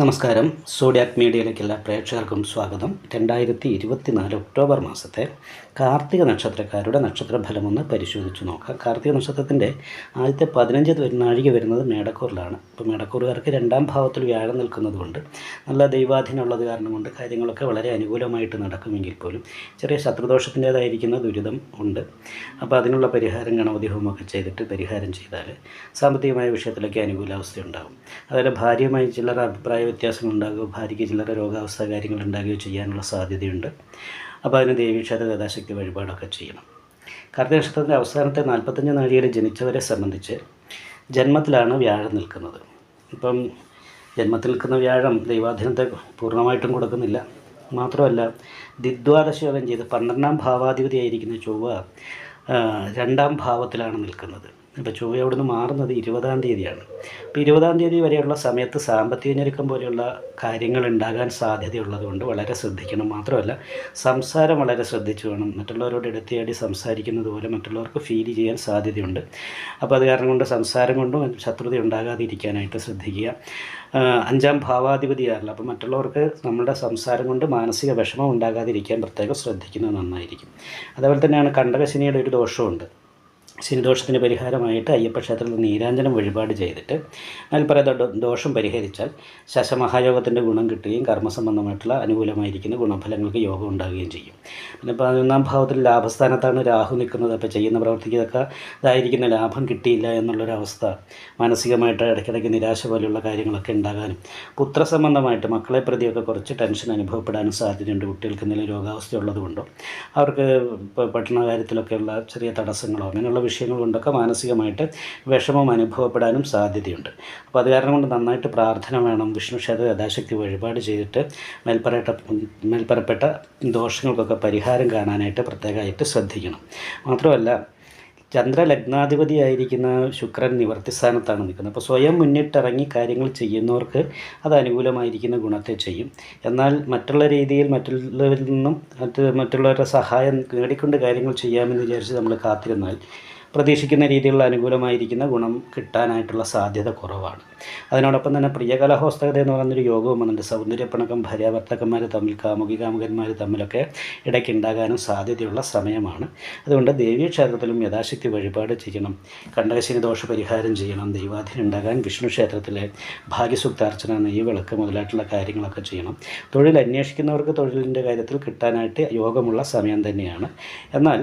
നമസ്കാരം. സോഡിയാക് മീഡിയയിലേക്കുള്ള പ്രേക്ഷകർക്കും സ്വാഗതം. രണ്ടായിരത്തി ഇരുപത്തിനാല് ഒക്ടോബർ മാസത്തെ കാർത്തിക നക്ഷത്രക്കാരുടെ നക്ഷത്രഫലം ഒന്ന് പരിശോധിച്ച് നോക്കാം. കാർത്തിക നക്ഷത്രത്തിന്റെ ആദ്യത്തെ പതിനഞ്ച് നാഴിക വരുന്നത് മേടക്കൂറിലാണ്. ഇപ്പോൾ മേടക്കൂറുകാർക്ക് രണ്ടാം ഭാവത്തിൽ വ്യാഴം നിൽക്കുന്നതുകൊണ്ട് നല്ല ദൈവാധീനം ഉള്ളത് കാരണം കൊണ്ട് കാര്യങ്ങളൊക്കെ വളരെ അനുകൂലമായിട്ട് നടക്കുമെങ്കിൽ പോലും ചെറിയ ശത്രുദോഷത്തിന്റേതായിരിക്കുന്ന ദുരിതം ഉണ്ട്. അപ്പോൾ അതിനുള്ള പരിഹാരം ഗണപതി ഹോമമൊക്കെ ചെയ്തിട്ട് പരിഹാരം ചെയ്താൽ സാമ്പത്തികമായ വിഷയത്തിലൊക്കെ അനുകൂലാവസ്ഥ ഉണ്ടാകും. അതുപോലെ ഭാര്യയുമായി ചിലർ അഭിപ്രായ വ്യത്യാസങ്ങൾ ഉണ്ടാകുകയോ ഭാര്യയ്ക്ക് ചിലർ രോഗാവസ്ഥ കാര്യങ്ങൾ ഉണ്ടാകുകയോ ചെയ്യാനുള്ള സാധ്യതയുണ്ട്. അപ്പോൾ അതിന് ദേവീക്ഷേത്ര യഥാശക്തി വഴിപാടൊക്കെ ചെയ്യണം. കാർത്തിക നക്ഷത്രത്തിന്റെ അവസാനത്തെ നാൽപ്പത്തഞ്ച് നാഴികയിൽ ജനിച്ചവരെ സംബന്ധിച്ച് ജന്മത്തിലാണ് വ്യാഴം നിൽക്കുന്നത്. ഇപ്പം ജന്മത്തിൽ നിൽക്കുന്ന വ്യാഴം ദൈവാധീനത്തെ പൂർണമായിട്ടും കൊടുക്കുന്നില്ല. മാത്രമല്ല ദിദ്വാദശ യോഗം ചെയ്ത് പന്ത്രണ്ടാം ഭാവാധിപതിയായിരിക്കുന്ന ചൊവ്വ രണ്ടാം ഭാവത്തിലാണ് നിൽക്കുന്നത്. ഇപ്പോൾ ചൊവ്വ അവിടെ നിന്ന് മാറുന്നത് ഇരുപതാം തീയതിയാണ്. അപ്പോൾ ഇരുപതാം തീയതി വരെയുള്ള സമയത്ത് സാമ്പത്തിക ഞെരുക്കം പോലെയുള്ള കാര്യങ്ങൾ ഉണ്ടാകാൻ സാധ്യതയുള്ളത് കൊണ്ട് വളരെ ശ്രദ്ധിക്കണം. മാത്രമല്ല സംസാരം വളരെ ശ്രദ്ധിച്ചു വേണം. മറ്റുള്ളവരോട് ഇടത്തിയാടി സംസാരിക്കുന്നത് പോലെ മറ്റുള്ളവർക്ക് ഫീൽ ചെയ്യാൻ സാധ്യതയുണ്ട്. അപ്പോൾ അത് കാരണം കൊണ്ട് സംസാരം കൊണ്ടും ശത്രുത ഉണ്ടാകാതിരിക്കാനായിട്ട് ശ്രദ്ധിക്കുക. അഞ്ചാം ഭാവാധിപതിയാണല്ലോ അപ്പോൾ മറ്റുള്ളവർക്ക് നമ്മുടെ സംസാരം കൊണ്ട് മാനസിക വിഷമം ഉണ്ടാകാതിരിക്കാൻ പ്രത്യേകം ശ്രദ്ധിക്കുന്നത് നന്നായിരിക്കും. അതേപോലെ തന്നെയാണ് കണ്ടകശനിയുടെ ഒരു ദോഷമുണ്ട് ശനിദോഷത്തിന് പരിഹാരമായിട്ട് അയ്യപ്പ ക്ഷേത്രത്തിൽ നീരാഞ്ജനം വഴിപാട് ചെയ്തിട്ട് മേൽപ്പറ ദോഷം പരിഹരിച്ചാൽ ശശമഹായോഗത്തിന്റെ ഗുണം കിട്ടുകയും കർമ്മസംബന്ധമായിട്ടുള്ള അനുകൂലമായിരിക്കുന്ന ഗുണഫലങ്ങൾക്ക് യോഗം ഉണ്ടാവുകയും ചെയ്യും. പിന്നെ പതിനൊന്നാം ഭാവത്തിൽ ലാഭസ്ഥാനത്താണ് രാഹു നിൽക്കുന്നത്. അപ്പോൾ ചെയ്യുന്ന പ്രവർത്തിക്കൊക്കെ ഇതായിരിക്കുന്ന ലാഭം കിട്ടിയില്ല എന്നുള്ളൊരവസ്ഥ മാനസികമായിട്ട് ഇടയ്ക്കിടയ്ക്ക് നിരാശ പോലെയുള്ള കാര്യങ്ങളൊക്കെ ഉണ്ടാകാനും പുത്രസംബന്ധമായിട്ട് മക്കളെ പ്രതിയൊക്കെ കുറച്ച് ടെൻഷൻ അനുഭവപ്പെടാനും സാധ്യതയുണ്ട്. കുട്ടികൾക്ക് എന്തെങ്കിലും രോഗാവസ്ഥ ഉള്ളതുകൊണ്ടോ അവർക്ക് പഠന കാര്യത്തിലൊക്കെയുള്ള ചെറിയ തടസ്സങ്ങളോ അങ്ങനെയുള്ള വിഷയങ്ങൾ കൊണ്ടൊക്കെ മാനസികമായിട്ട് വിഷമം അനുഭവപ്പെടാനും സാധ്യതയുണ്ട്. അപ്പോൾ അത് കാരണം കൊണ്ട് നന്നായിട്ട് പ്രാർത്ഥന വേണം വിഷ്ണു ക്ഷേത്ര യഥാശക്തി വഴിപാട് ചെയ്തിട്ട് മേൽപ്പറയട്ട മേൽപ്പറപ്പെട്ട ദോഷങ്ങൾക്കൊക്കെ പരിഹാരം കാണാനായിട്ട് പ്രത്യേകമായിട്ട് ശ്രദ്ധിക്കണം. മാത്രമല്ല ചന്ദ്രലഗ്നാധിപതിയായിരിക്കുന്ന ശുക്രൻ നിവർത്തിസ്ഥാനത്താണ് നിൽക്കുന്നത്. അപ്പോൾ സ്വയം മുന്നിട്ടിറങ്ങി കാര്യങ്ങൾ ചെയ്യുന്നവർക്ക് അത് അനുകൂലമായിരിക്കുന്ന ഗുണത്തെ ചെയ്യും. എന്നാൽ മറ്റുള്ള രീതിയിൽ മറ്റുള്ളവരിൽ നിന്നും മറ്റ് മറ്റുള്ളവരുടെ സഹായം നേടിക്കൊണ്ട് കാര്യങ്ങൾ ചെയ്യാമെന്ന് വിചാരിച്ച് നമ്മൾ കാത്തിരുന്നാൽ പ്രതീക്ഷിക്കുന്ന രീതിയിലുള്ള അനുകൂലമായിരിക്കുന്ന ഗുണം കിട്ടാനായിട്ടുള്ള സാധ്യത കുറവാണ്. അതിനോടൊപ്പം തന്നെ പ്രിയകലഹോസ്തകത എന്ന് പറയുന്നൊരു യോഗവും വന്നിട്ടുണ്ട് സൗന്ദര്യപ്പണക്കം ഭാര്യാഭർത്താക്കന്മാർ തമ്മിൽ കാമുകി കാമുകന്മാർ തമ്മിലൊക്കെ ഇടയ്ക്ക് ഉണ്ടാകാനും സാധ്യതയുള്ള സമയമാണ്. അതുകൊണ്ട് ദേവീ ക്ഷേത്രത്തിലും യഥാശക്തി വഴിപാട് ചെയ്യണം. കണ്ടകശനി ദോഷ പരിഹാരം ചെയ്യണം. ദൈവാധീനം ഉണ്ടാകാൻ വിഷ്ണു ക്ഷേത്രത്തിലെ ഭാഗ്യസുക്താർച്ചന നെയ്യവിളക്ക് മുതലായിട്ടുള്ള കാര്യങ്ങളൊക്കെ ചെയ്യണം. തൊഴിൽ അന്വേഷിക്കുന്നവർക്ക് തൊഴിലിന്റെ കാര്യത്തിൽ കിട്ടാനായിട്ട് യോഗമുള്ള സമയം തന്നെയാണ്. എന്നാൽ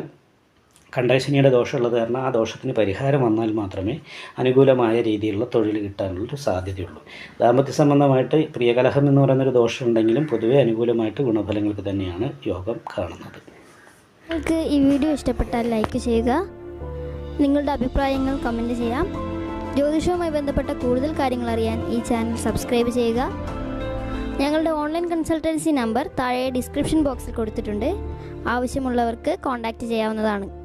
കണ്ടശനിയുടെ ദോഷമുള്ളത് കാരണം ആ ദോഷത്തിന് പരിഹാരം വന്നാൽ മാത്രമേ അനുകൂലമായ രീതിയിലുള്ള തൊഴിൽ കിട്ടാനുള്ളൊരു സാധ്യതയുള്ളൂ. ദാമ്പത്യ സംബന്ധമായിട്ട് പ്രിയകലഹം എന്ന് പറയുന്നൊരു ദോഷം ഉണ്ടെങ്കിലും പൊതുവെ അനുകൂലമായിട്ട് ഗുണഫലങ്ങൾക്ക് തന്നെയാണ് യോഗം കാണുന്നത്. നിങ്ങൾക്ക് ഈ വീഡിയോ ഇഷ്ടപ്പെട്ടാൽ ലൈക്ക് ചെയ്യുക. നിങ്ങളുടെ അഭിപ്രായങ്ങൾ കമന്റ് ചെയ്യാം. ജ്യോതിഷവുമായി ബന്ധപ്പെട്ട കൂടുതൽ കാര്യങ്ങൾ അറിയാൻ ഈ ചാനൽ സബ്സ്ക്രൈബ് ചെയ്യുക. ഞങ്ങളുടെ ഓൺലൈൻ കൺസൾട്ടൻസി നമ്പർ താഴെ ഡിസ്ക്രിപ്ഷൻ ബോക്സിൽ കൊടുത്തിട്ടുണ്ട്. ആവശ്യമുള്ളവർക്ക് കോൺടാക്റ്റ് ചെയ്യാവുന്നതാണ്.